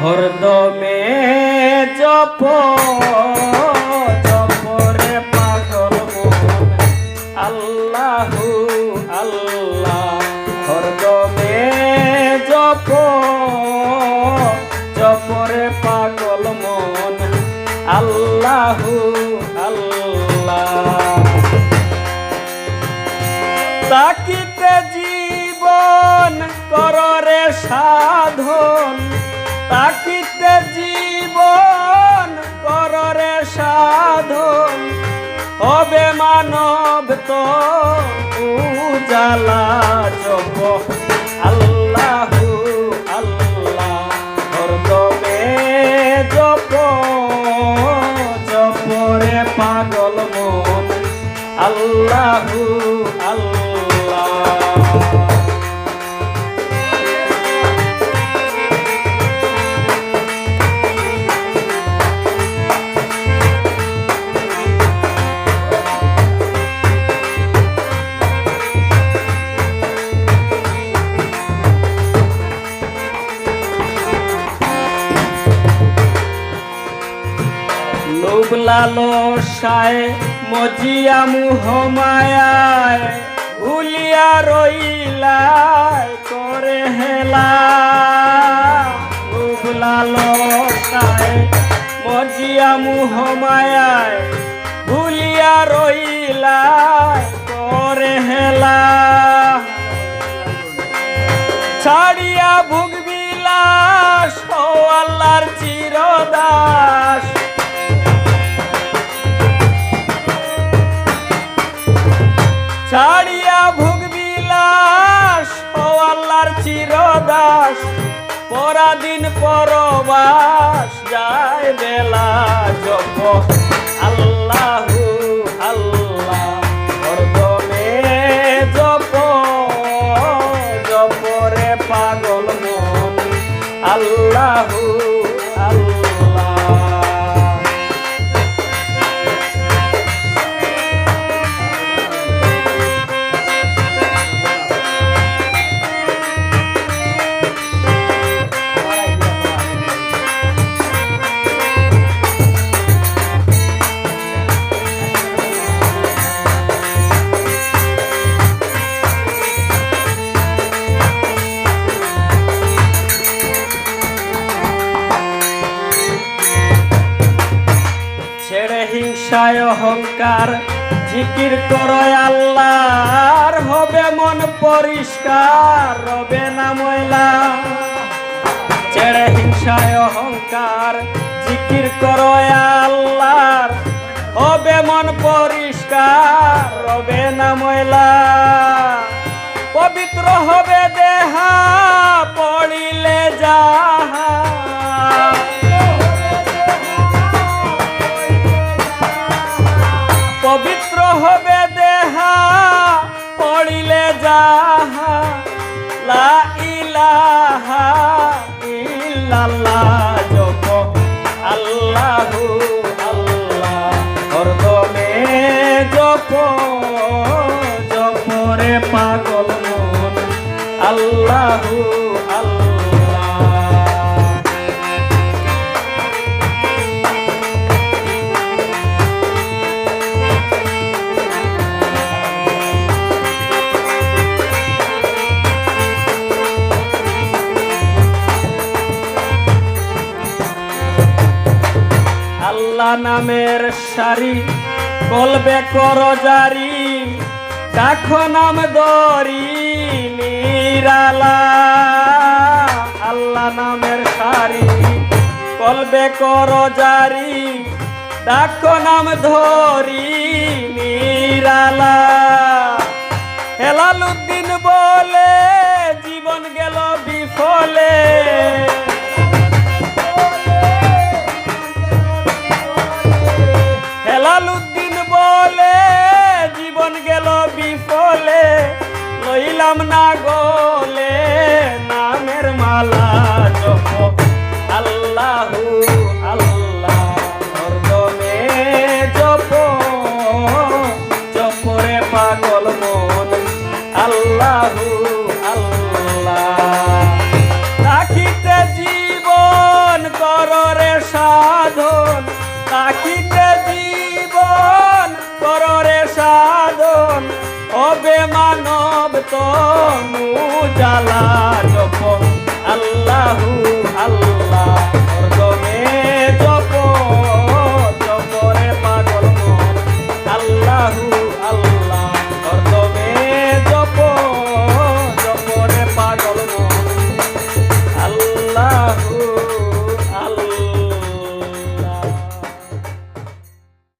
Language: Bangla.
হরদমে জপ জীবন কররে সাধন হবে মানব তো উজালা জপ আল্লাহু আল্লাহ পাগল মন। আল্লাহু আল্লাহ। লালসায় মজিয়া মুহমায়ায়, ভুলিয়া রইলায় করে হেলা। লালসায় মজিয়া মুহমায়ায়, ভুলিয়া রইলায় করে হেলা। ছাড়িয়া ভুগ বিলাস, ও আল্লাহর চিরদাস। আল্লাহর চিরদাস, পরাদিন পরবাস যায় বেলা জপ আল্লাহ আল্লাহ হরদমে জপ জপরে পাগল মন। আল্লাহ আল্লাহ হিংসায় অহংকার, জিকির করয় আল্লাহর। হবে মন পরিষ্কার, রবে না ময়লা। ছেড়ে হিংসায় অহংকার, জিকির করয় আল্লাহর। হবে মন পরিষ্কার, রবে না ময়লা। পবিত্র হবে দেহা, পড়িলে যাহা পবিত্র হবে দেহা পড়িলে যাহা লা ইলাহা আল্লাহু হরদমে পাগল মন আল্লাহ নামের সারি, বলবে কর জারি। দেখো নাম দরি নিরালা। আল্লাহ নামের সারি, বলবে কর জারি। দেখো নাম ধরি নিরালা আল্লাহু আল্লাহ। তাকিতে জীবন কররে সাধন তাকিতে জীবন কররে সাধন। হবে মানব তনু জ্বালা যখন, আল্লাহু আল্লাহ।